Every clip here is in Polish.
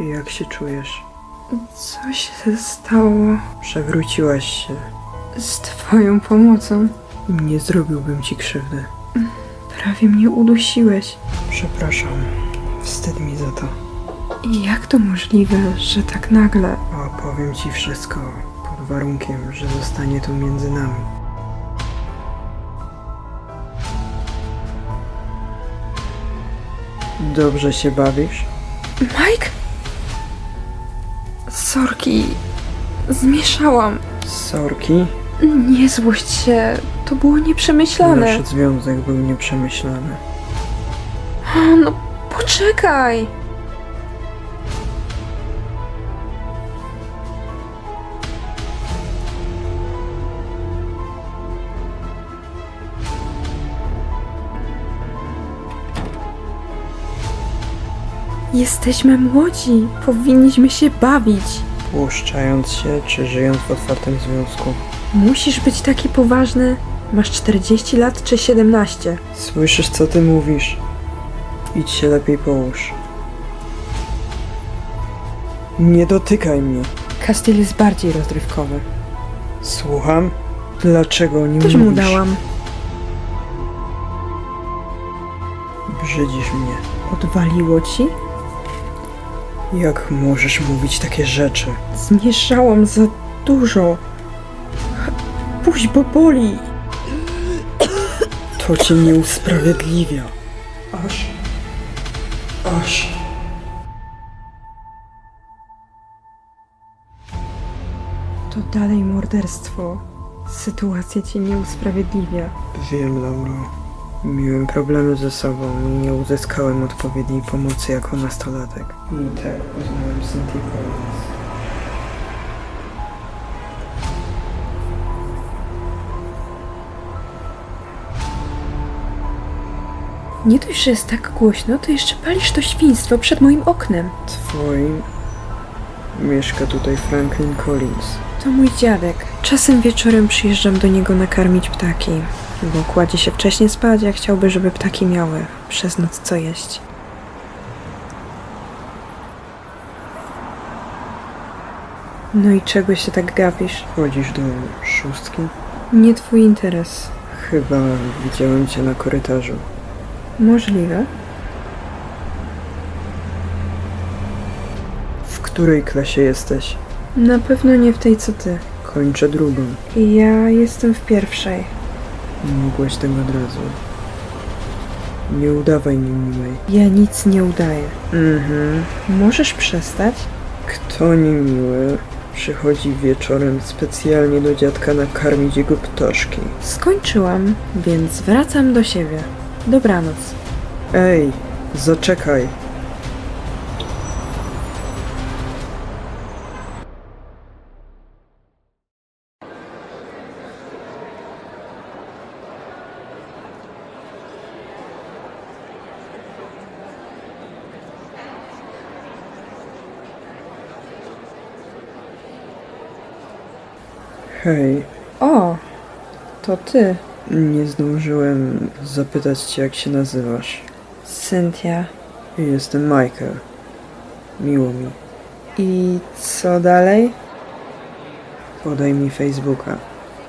Jak się czujesz? Co się stało Przewróciłaś się. z twoją pomocą? Nie zrobiłbym ci krzywdy. Prawie mnie udusiłeś. Przepraszam. Wstyd mi za to. I jak to możliwe, że tak nagle? Opowiem ci wszystko pod warunkiem, że zostanie to między nami. Dobrze się bawisz? Mike? Sorki, zmieszałam. Sorki? Nie złość się, to było nieprzemyślane. Nasz związek był nieprzemyślany. A, No poczekaj. Jesteśmy młodzi, powinniśmy się bawić. Puszczając się, czy żyjąc w otwartym związku? Musisz być taki poważny. Masz 40 lat czy 17? Słyszysz, co ty mówisz? Idź się lepiej połóż. Nie dotykaj mnie. Castiel jest bardziej rozrywkowy. Słucham? Dlaczego nie Też mu mówisz? dałam. Brzydzisz mnie. Odwaliło ci? Jak możesz mówić takie rzeczy? Zmieszałam za dużo. Puść, bo boli. To cię nie usprawiedliwia. Aż... Aż... To dalej morderstwo. Sytuacja cię nie usprawiedliwia. Wiem, Lauro. Miałem problemy ze sobą i nie uzyskałem odpowiedniej pomocy jako nastolatek. I tak poznałem Cynthia Collins. Nie dość, że jest tak głośno, to jeszcze palisz to świństwo przed moim oknem. Twoim... Mieszka tutaj Franklin Collins. To mój dziadek. Czasem wieczorem przyjeżdżam do niego nakarmić ptaki, bo kładzie się wcześniej spać, jak chciałby, żeby ptaki miały przez noc co jeść. No i czego się tak gapisz? Chodzisz do szóstki? Nie twój interes. Chyba widziałem cię na korytarzu. Możliwe. W której klasie jesteś? Na pewno nie w tej co ty. Kończę drugą. Ja jestem w pierwszej. Mogłeś tego od razu. Nie udawaj mi miłej. Ja nic nie udaję. Mhm. Możesz przestać? Kto niemiły przychodzi wieczorem specjalnie do dziadka nakarmić jego ptaszki? Skończyłam, więc wracam do siebie. Dobranoc. Ej, zaczekaj. Hej, O, to ty, nie zdążyłem zapytać cię, jak się nazywasz. Cynthia. Jestem Michael. Miło mi. I co dalej? Podaj mi Facebooka.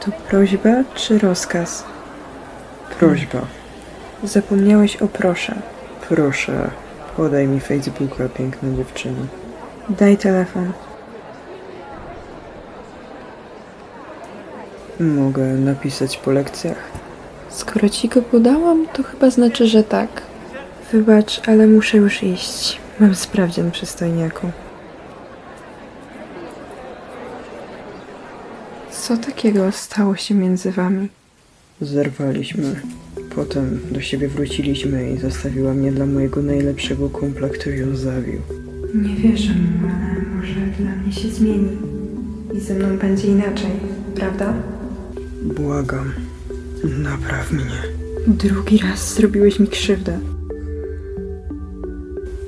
To prośba czy rozkaz? Prośba. Zapomniałeś o proszę. Proszę, podaj mi Facebooka, piękna dziewczyno. Daj telefon. Mogę napisać po lekcjach? Skoro ci go podałam, to chyba znaczy, że tak. Wybacz, ale muszę już iść. Mam sprawdzian przystojniaku. Co takiego stało się między wami? Zerwaliśmy. Potem do siebie wróciliśmy i zostawiła mnie dla mojego najlepszego kumpla, który ją zawił. Nie wierzę mu, ale może dla mnie się zmieni. I ze mną będzie inaczej, prawda? Błagam, napraw mnie. Drugi raz zrobiłeś mi krzywdę.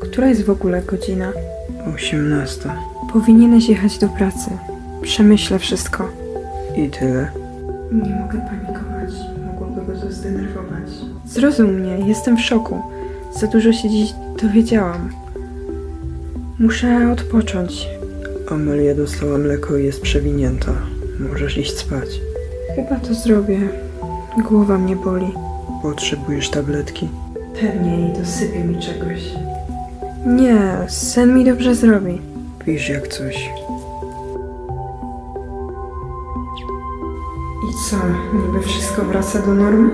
Która jest w ogóle godzina? Osiemnasta. Powinieneś jechać do pracy. Przemyślę wszystko. I tyle. Nie mogę panikować. Mogłoby go to zdenerwować. Zrozum mnie, jestem w szoku. Za dużo się dziś dowiedziałam. Muszę odpocząć. Amelia dostała mleko i jest przewinięta. Możesz iść spać. Chyba to zrobię. Głowa mnie boli. Potrzebujesz tabletki? Pewnie i dosypię mi czegoś. Nie, sen mi dobrze zrobi. Pisz jak coś. I co, niby wszystko wraca do normy?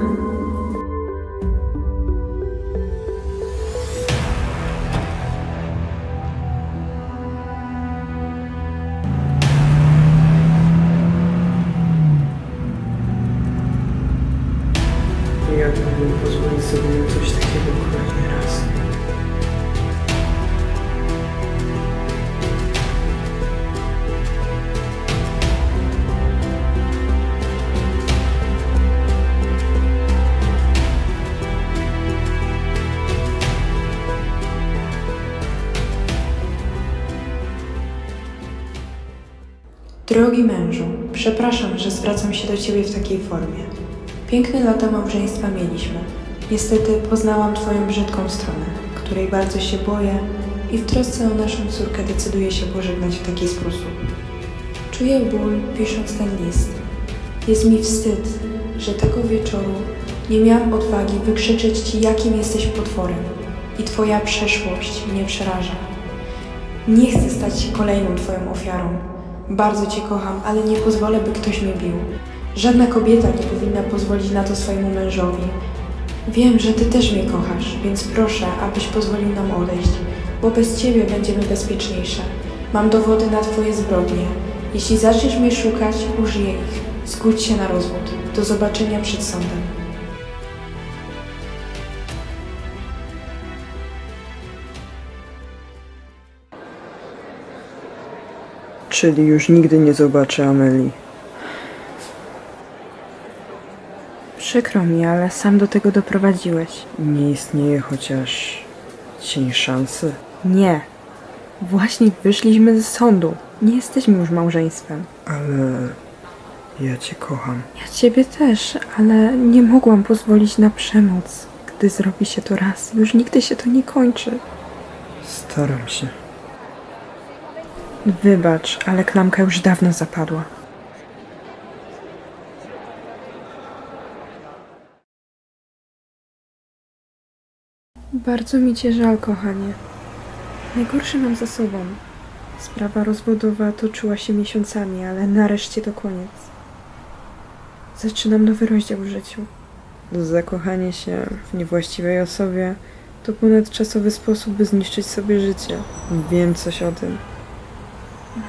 Drogi mężu, przepraszam, że zwracam się do Ciebie w takiej formie. Piękne lata małżeństwa mieliśmy. Niestety poznałam Twoją brzydką stronę, której bardzo się boję i w trosce o naszą córkę decyduję się pożegnać w taki sposób. Czuję ból pisząc ten list. Jest mi wstyd, że tego wieczoru nie miałam odwagi wykrzyczeć Ci, jakim jesteś potworem i Twoja przeszłość mnie przeraża. Nie chcę stać się kolejną Twoją ofiarą. Bardzo Cię kocham, ale nie pozwolę, by ktoś mnie bił. Żadna kobieta nie powinna pozwolić na to swojemu mężowi. Wiem, że Ty też mnie kochasz, więc proszę, abyś pozwolił nam odejść, bo bez Ciebie będziemy bezpieczniejsze. Mam dowody na Twoje zbrodnie. Jeśli zaczniesz mnie szukać, użyję ich. Zgódź się na rozwód. Do zobaczenia przed sądem. Czyli już nigdy nie zobaczę Ameli. Przykro mi, ale sam do tego doprowadziłeś. Nie istnieje chociaż cień szansy. Nie. Właśnie wyszliśmy z sądu. Nie jesteśmy już małżeństwem. Ale ja cię kocham. Ja ciebie też, ale nie mogłam pozwolić na przemoc. Gdy zrobi się to raz, już nigdy się to nie kończy. Staram się. Wybacz, ale klamka już dawno zapadła. Bardzo mi cię żal, kochanie. Najgorsze mam za sobą. Sprawa rozwodowa toczyła się miesiącami, ale nareszcie to koniec. Zaczynam nowy rozdział w życiu. Zakochanie się w niewłaściwej osobie to ponadczasowy sposób, by zniszczyć sobie życie. Wiem coś o tym.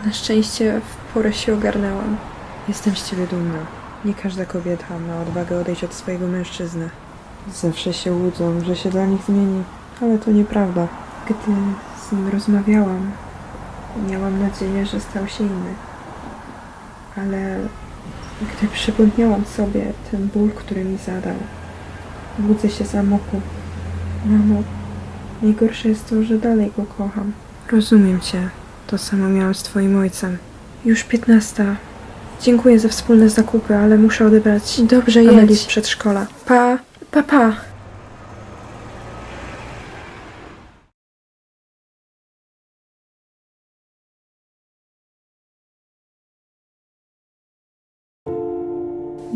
Na szczęście w porę się ogarnęłam. Jestem z ciebie dumna. Nie każda kobieta ma odwagę odejść od swojego mężczyzny. Zawsze się łudzą, że się dla nich zmieni, ale to nieprawda. Gdy z nim rozmawiałam, miałam nadzieję, że stał się inny. Ale gdy przypomniałam sobie ten ból, który mi zadał, budzę się z amoku. Mamo, najgorsze jest to, że dalej go kocham. Rozumiem cię. To samo miałam z twoim ojcem. Już piętnasta. Dziękuję za wspólne zakupy, ale muszę odebrać Dobrze, Ameli z przedszkola. Pa, pa, pa.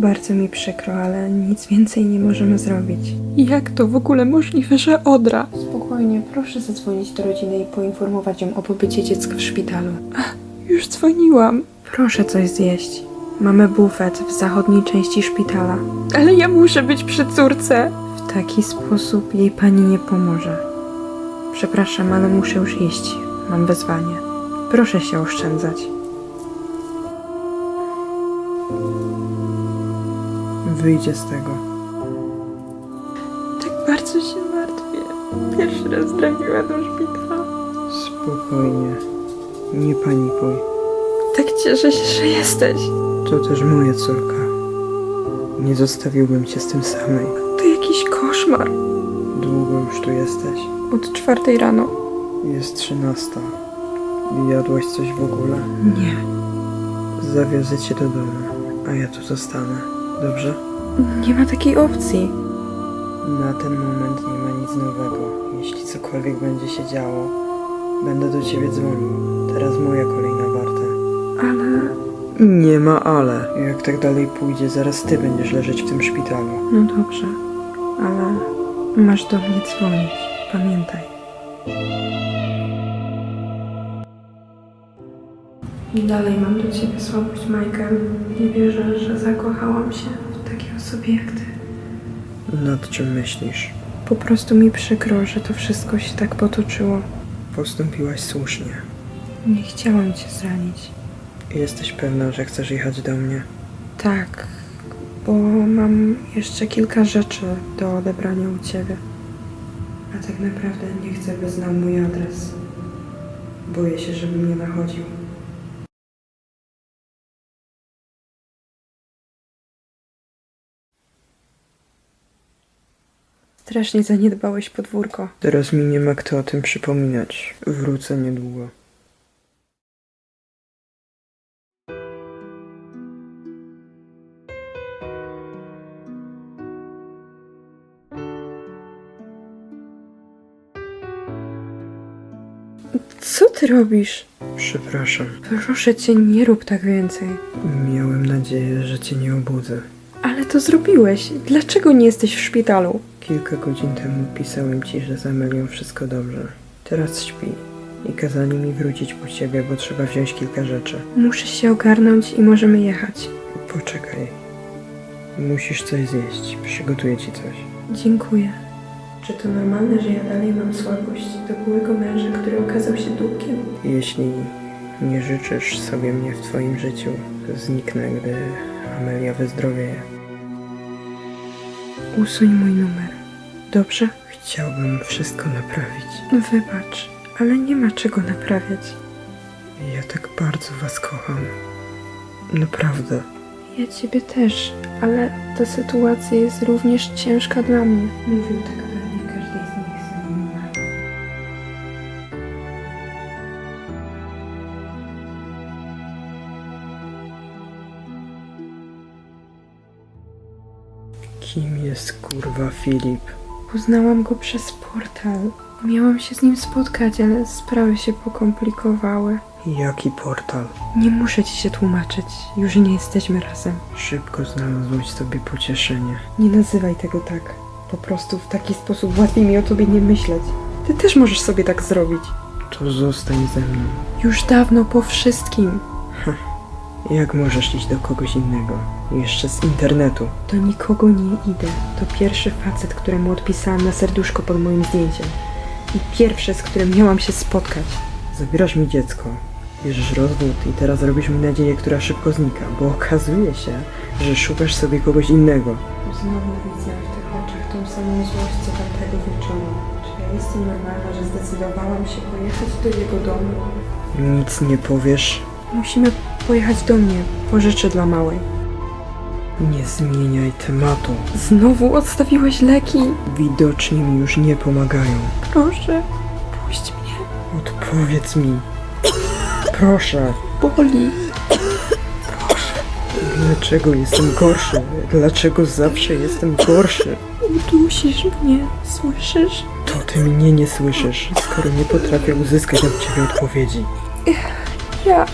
Bardzo mi przykro, ale nic więcej nie możemy zrobić. Jak to w ogóle możliwe, że Odra? Spokojnie, proszę zadzwonić do rodziny i poinformować ją o pobycie dziecka w szpitalu. Już dzwoniłam. Proszę coś zjeść. Mamy bufet w zachodniej części szpitala. Ale ja muszę być przy córce. W taki sposób jej pani nie pomoże. Przepraszam, ale muszę już iść. Mam wezwanie. Proszę się oszczędzać. Wyjdzie z tego. Tak bardzo się martwię. Pierwszy raz trafiła do szpitala. Spokojnie. Nie panikuj. Tak cieszę się, że jesteś. To też moja córka. Nie zostawiłbym cię z tym samej. To jakiś koszmar. Długo już tu jesteś. Od czwartej rano. Jest trzynasta. Jadłaś coś w ogóle? Nie. Zawiozę cię do domu, a ja tu zostanę. Dobrze? Nie ma takiej opcji. Na ten moment nie ma nic nowego. Jeśli cokolwiek będzie się działo, Będę do ciebie dzwonił. Teraz moja kolejna warta. Ale... Nie ma ale. Jak tak dalej pójdzie, zaraz ty będziesz leżeć w tym szpitalu. No dobrze, ale masz do mnie dzwonić. Pamiętaj. I dalej mam do ciebie słabość, Michael. Nie wierzę, że zakochałam się jak ty. Nad czym myślisz? Po prostu mi przykro, że to wszystko się tak potoczyło. Postąpiłaś słusznie. Nie chciałam cię zranić. Jesteś pewna, że chcesz jechać do mnie? Tak, bo mam jeszcze kilka rzeczy do odebrania u ciebie. A tak naprawdę nie chcę, by znał mój adres. Boję się, żeby mnie nachodził. Strasznie zaniedbałeś podwórko. Teraz mi nie ma kto o tym przypominać. Wrócę niedługo. Co ty robisz? Przepraszam. Proszę cię, nie rób tak więcej. Miałem nadzieję, że cię nie obudzę. Ale to zrobiłeś. Dlaczego nie jesteś w szpitalu? Kilka godzin temu pisałem ci, że z Amelią wszystko dobrze. Teraz śpi. I kazali mi wrócić po ciebie, bo trzeba wziąć kilka rzeczy. Muszę się ogarnąć i możemy jechać. Poczekaj. Musisz coś zjeść. Przygotuję ci coś. Dziękuję. Czy to normalne, że ja dalej mam słabość do byłego męża, który okazał się dupkiem? Jeśli nie życzysz sobie mnie w twoim życiu, zniknę, gdy Amelia wyzdrowieje. Usuń mój numer. Dobrze? Chciałbym wszystko naprawić. Wybacz, ale nie ma czego naprawiać. Ja tak bardzo was kocham. Naprawdę. Ja ciebie też, ale ta sytuacja jest również ciężka dla mnie. Mówił tak kurwa Filip? Poznałam go przez portal. Miałam się z nim spotkać, ale sprawy się pokomplikowały. Jaki portal? Nie muszę ci się tłumaczyć, już nie jesteśmy razem. Szybko znalazłeś sobie pocieszenie. Nie nazywaj tego tak. Po prostu w taki sposób łatwiej mi o tobie nie myśleć. Ty też możesz sobie tak zrobić. To zostań ze mną. Już dawno po wszystkim. Jak możesz iść do kogoś innego? Jeszcze z internetu. Do nikogo nie idę. To pierwszy facet, któremu odpisałam na serduszko pod moim zdjęciem. I pierwszy, z którym miałam się spotkać. Zabierasz mi dziecko. Bierzesz rozwód i teraz robisz mi nadzieję, która szybko znika, bo okazuje się, że szukasz sobie kogoś innego. Znowu widzę w tych oczach tą samą złość, co tamtego wieczoru. Czy ja jestem normalna, że zdecydowałam się pojechać do jego domu? Nic nie powiesz, Musimy pojechać do mnie. Pożyczę dla małej. nie zmieniaj tematu. Znowu odstawiłeś leki? Widocznie mi już nie pomagają. Proszę, puść mnie. Odpowiedz mi. Proszę, Boli. dlaczego jestem gorszy? Dlaczego zawsze jestem gorszy? Udusisz mnie, słyszysz? To ty mnie nie słyszysz, skoro nie potrafię uzyskać od ciebie odpowiedzi. Ja